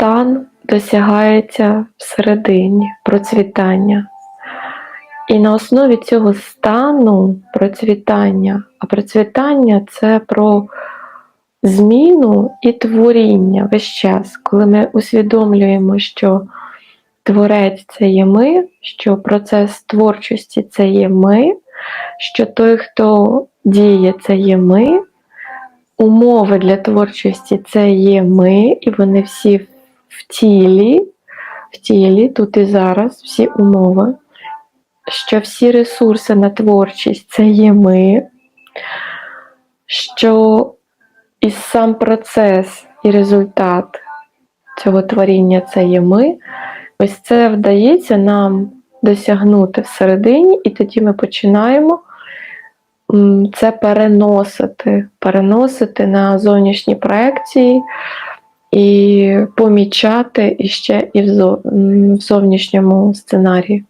стан досягається всередині процвітання. І на основі цього стану процвітання, а процвітання це про зміну і творіння весь час, коли ми усвідомлюємо, що творець це є ми, що процес творчості це є ми, що той, хто діє, це є ми, умови для творчості це є ми, і вони всі в тілі, в тілі, тут і зараз, всі умови, що всі ресурси на творчість це є ми, що і сам процес і результат цього творіння це є ми. Ось це вдається нам досягнути всередині, і тоді ми починаємо це переносити, переносити на зовнішні проекції і помічати ще і в зо- в зовнішньому сценарії.